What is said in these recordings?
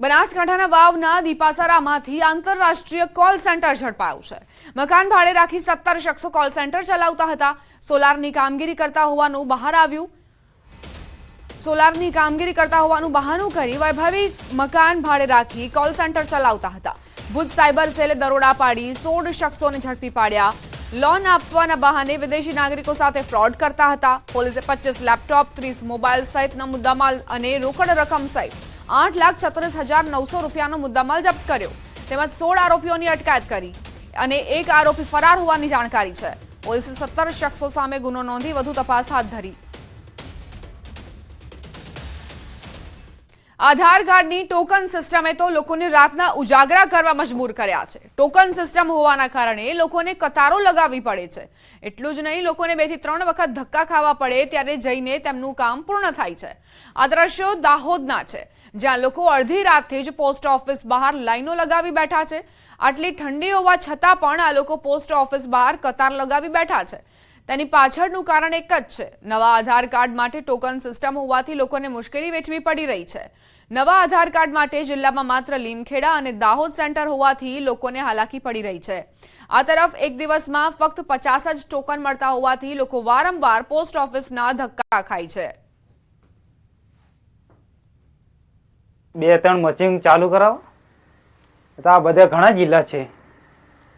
બનાસકાંઠાના વાવના દીપાસરામાંથી આંતરરાષ્ટ્રીય call centre ઝડપાયું છે. મકાન ભાડે રાખી સત્તર શખ્સો કોલ સેન્ટર ચલાવતા હતા. સોલારની કામગીરી કરતા હોવાનું બહાર આવ્યું. સોલારની કામગીરી કરતા હોવાનું બહાનું કરી વૈભવી મકાન ભાડે રાખી કોલ સેન્ટર ચલાવતા હતા. ભુજ સાયબર સેલે દરોડા પાડી સોળ શખ્સોને ઝડપી પાડ્યા. લોન આપવાના બહાને વિદેશી નાગરિકો સાથે ફ્રોડ કરતા હતા. પોલીસે પચીસ લેપટોપ ત્રીસ મોબાઈલ સહિતના મુદ્દામાલ અને રોકડ રકમ સહિત આઠ લાખ છત્રીસ હજાર નવસો રૂપિયાનો મુદ્દામાલ જપ્ત કર્યો. તેમજ સોળ આરોપીઓની અટકાયત કરી અને એક આરોપી ફરાર હોવાની જાણકારી છે. પોલીસે સત્તર શખ્સો સામે ગુનો નોંધી વધુ તપાસ હાથ ધરી. આધાર કાર્ડની ટોકન સિસ્ટમે તો લોકોને રાતના ઉજાગરા કરવા મજબૂર કર્યા છે. ટોકન સિસ્ટમ હોવાના કારણે લોકોને કતારો લગાવવી પડે છે. એટલું જ નહીં, લોકોને બેથી ત્રણ વખત ધક્કા ખાવા પડે ત્યારે જઈને તેમનું કામ પૂર્ણ થાય છે. આ દ્રશ્યો દાહોદના છે. જ્યાં લોકો અડધી રાતથી જ પોસ્ટ ઓફિસ બહાર લાઈનો લગાવી બેઠા છે. આટલી ઠંડી હોવા છતાં પણ આ લોકો પોસ્ટ ઓફિસ બહાર કતાર લગાવી બેઠા છે. તેની પાછળનું કારણ એક જ છે. નવા આધાર કાર્ડ માટે ટોકન સિસ્ટમ હોવાથી લોકોને મુશ્કેલી વેઠવી પડી રહી છે. નવા આધાર કાર્ડ માટે જિલ્લામાં માત્ર લીમખેડા અને દાહોદ સેન્ટર હોવાથી લોકોને હાલાકી પડી રહી છે. આ તરફ એક દિવસમાં ફક્ત પચાસ જ ટોકન મળતા હોવાથી લોકો વારંવાર પોસ્ટ ઓફિસના ધક્કા ખાય છે. બે ત્રણ મશીન ચાલુ કરાવો. તો આ બધા ઘણા જિલ્લા છે.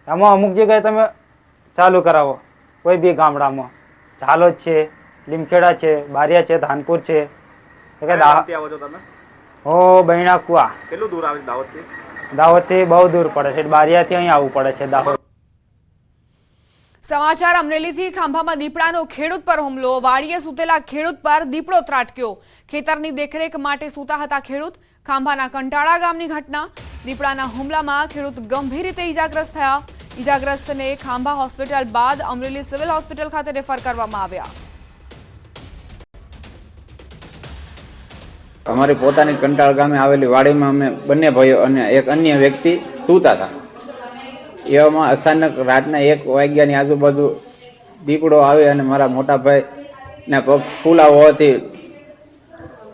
આમાં અમુક જગ્યાએ તમે ચાલુ કરાવો. કોઈ બી ગામડામાં. ઝાલોદ છે લીમખેડા છે બારિયા છે ધાનપુર છે. હો બૈણા કુવા કેટલું દૂર આવે દાહોદથી? દાહોદથી બહુ દૂર પડે છે. બારિયાથી અહીં આવવું પડે છે દાહોદ. સમાચાર અમરેલીથી ખાંભામાં દીપડાનો ખેડૂત પર હુમલો. વાડીએ સૂતેલા ખેડૂત પર દીપડો ત્રાટક્યો. ખેતરની દેખરેખ માટે સૂતા હતા ખેડૂત. ખાંભાના કંટાળા ગામની ઘટના. દીપડાના હુમલામાં ખેડૂત ગંભીર રીતે ઈજાગ્રસ્ત થયા. ઈજાગ્રસ્તને ખાંભા હોસ્પિટલ બાદ અમરેલી સિવિલ હોસ્પિટલ ખાતે રેફર કરવામાં આવ્યા. અમારી પોતાની કંટાળ ગામે આવેલી વાડીમાં અમે બંને ભાઈઓ અને એક અન્ય વ્યક્તિ સૂતા હતા. એવામાં અચાનક રાતના એક વાગ્યાની આજુબાજુ દીપડો આવે અને મારા મોટા ભાઈના પગ ફૂલા હોવાથી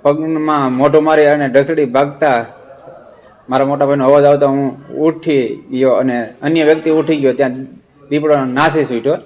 પગમાં મોઢું મારી અને ઢસડી ભાગતા મારા મોટા ભાઈનો અવાજ આવતા હું ઉઠી ગયો અને અન્ય વ્યક્તિ ઉઠી ગયો ત્યાં દીપડો નાસી છૂટ્યો